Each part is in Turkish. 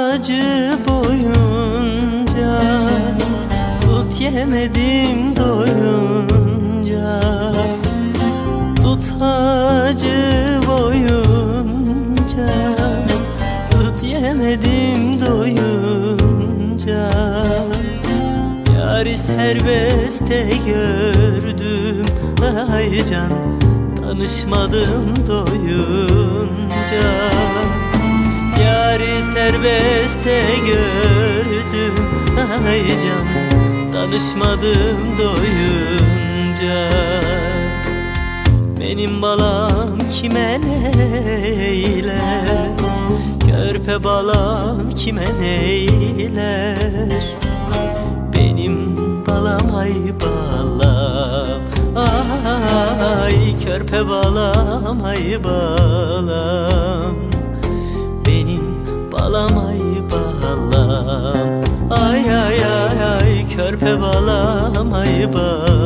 Acı boyunca. Tut yemedim doyunca. Tut acı boyunca. Tut yemedim doyunca. Yari serbestte gördüm. Ay can Tanışmadım doyunca Yari serbestte gördüm. Ay can Tanışmadım doyunca. Benim balam kime neyler Körpe balam kime neyler Benim balam ay balam. Ay körpe balam ay balam balam ay balam Ay ay ay ay körpe balam ay balam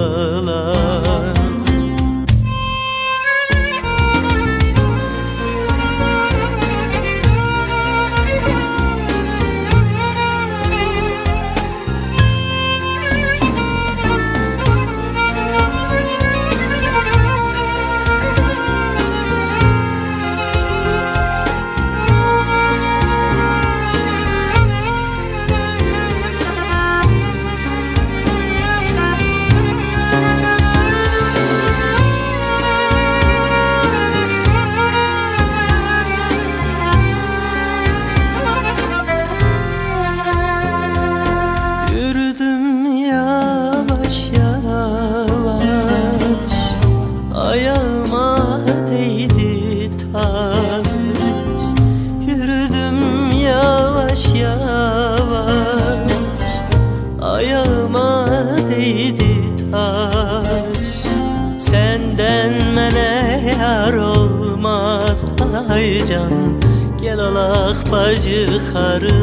olmaz Ay can Gel alak bacı kardeş.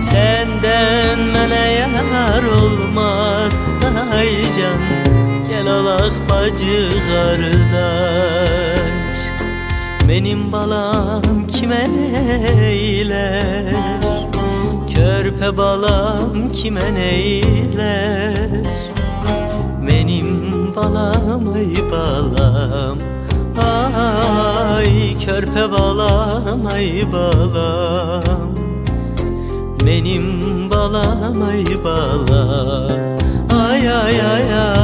Senden mene yar olmaz Ay can Gel alak bacı kardeş. Benim balam kime neyler Körpe balam kime neyler Benim balam ay balam körpe balam ay balam. Benim balam ay balam. Ay ay ay ay